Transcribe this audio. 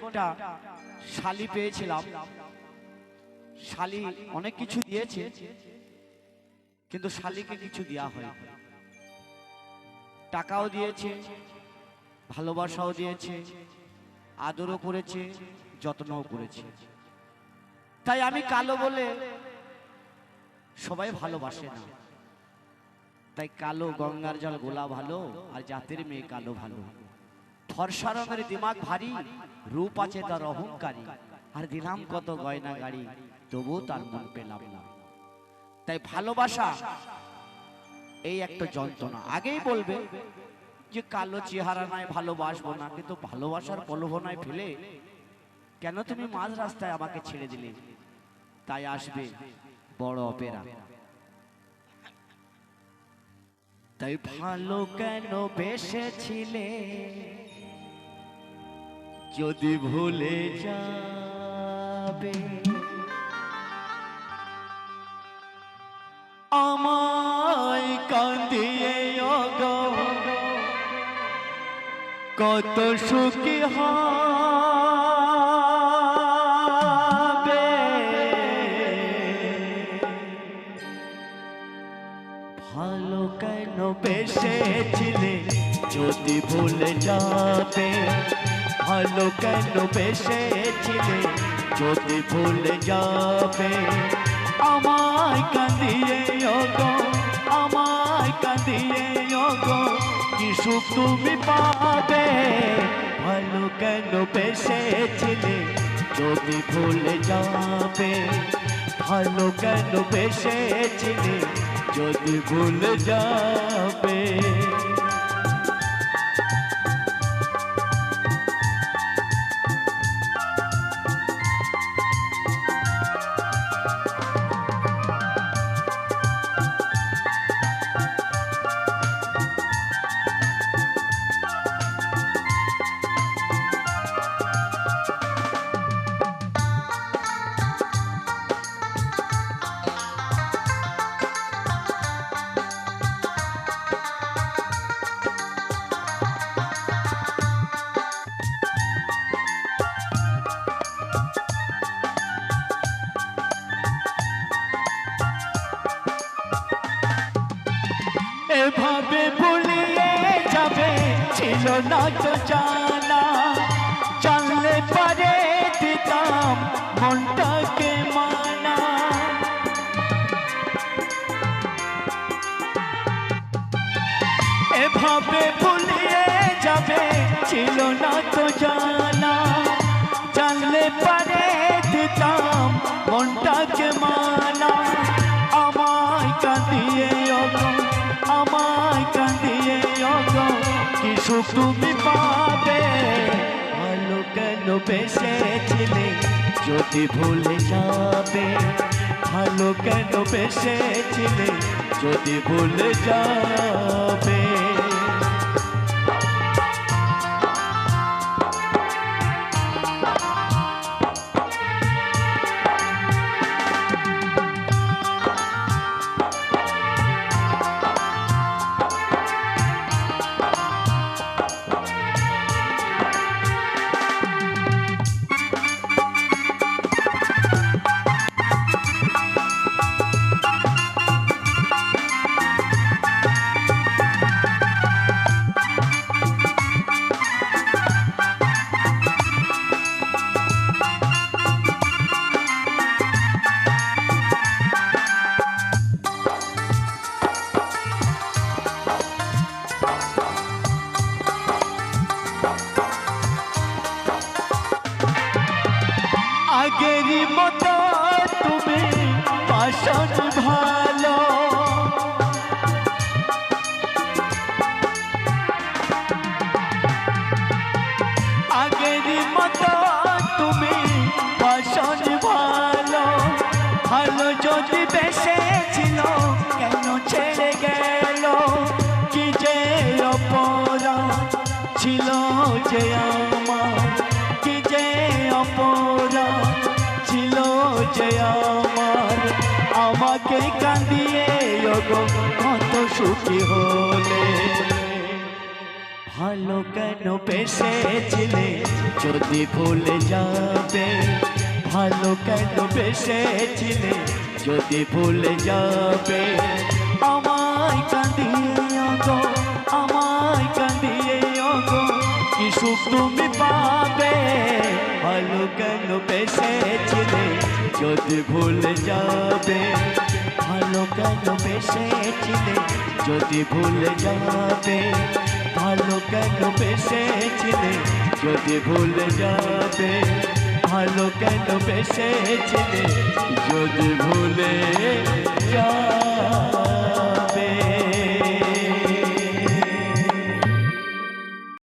একটা শালি পেয়েছিলাম। শালি অনেক কিছু দিয়েছে, কিন্তু শালিকে কিছু দেওয়া হয় টাকাও দিয়েছে, ভালোবাসাও দিয়েছে, আদরও করেছে, যত্নও করেছে। তাই আমি কালো বলে সবাই ভালোবাসে না। তাই কালো গঙ্গার জল গোলা ভালো, আর জাতের মেয়ে কালো ভালো। ফর্সা রঙের দিমাগ ভারী, রূপ আছে তার অহংকারী। আর দিলাম কত গয়না গাড়ি, তবুও তার মন পেলাম না। তাই ভালোবাসা এই একটা যন্ত্রণা। আগেই বলবে যে কালো চেহারা নাই, ভালোবাসবো না। কিন্তু ভালোবাসার কলহনায় ফেলে কেন তুমি মাঝ রাস্তায় আমাকে ছেড়ে দিলে? তাই আসবে বড় অপেরা। তাই ভালো কেন বেসেছিলে? যদি ভুলে যাবে। আমায় কান্দিয়ে কত সুখী হবে। ভালো কেন বেসেছিলে যদি ভুলে যাবে। ভালো কেন বেসেছিলে? যদি ভুলে যাবে, আমায় কাঁদিয়ে গো আমায় কাঁদিয়ে গো কি সুখ তুমি পাবে? ভালো কেন বেসেছিলে? যদি ভুলে যাবে, ভালো কেন বেসেছিলে? যদি ভুলে যাবে। এভাবে ভুলিয়ে যাবে, ছিল না তো জানা। জানলে পারে দিতাম মনটাকে মানা। এভাবে ভুলিয়ে যাবে, ছিল না তো তুমি পাবে। ভালো কেন বেসেছিলে যদি ভুলে যাবে ভালো কেন বেসেছিলে যদি ভুলে যাবে। আগেরই মতো তুমি আমার, আমাকে কাঁদিয়ে ওগো, কত সুখী হলে। ভালো কেন পেশেছিলে যদি ভুলে যাবে? ভালো কেন পেশেছিলে যদি ভুলে যাবে? আমায় কাঁদিয়ে গো আমায় কাঁদিয়ে গো কি সুখ তুমি পাবে? ভালো কেন পেশেছিলে যদি ভুলে যাবে, ভালো কেন বেসেছিলে? যদি ভুলে যাবে, ভালো কেন বেসেছিলে? যদি ভুলে যাবে, ভালো কেন বেসেছিলে? যদি ভুলে যাবে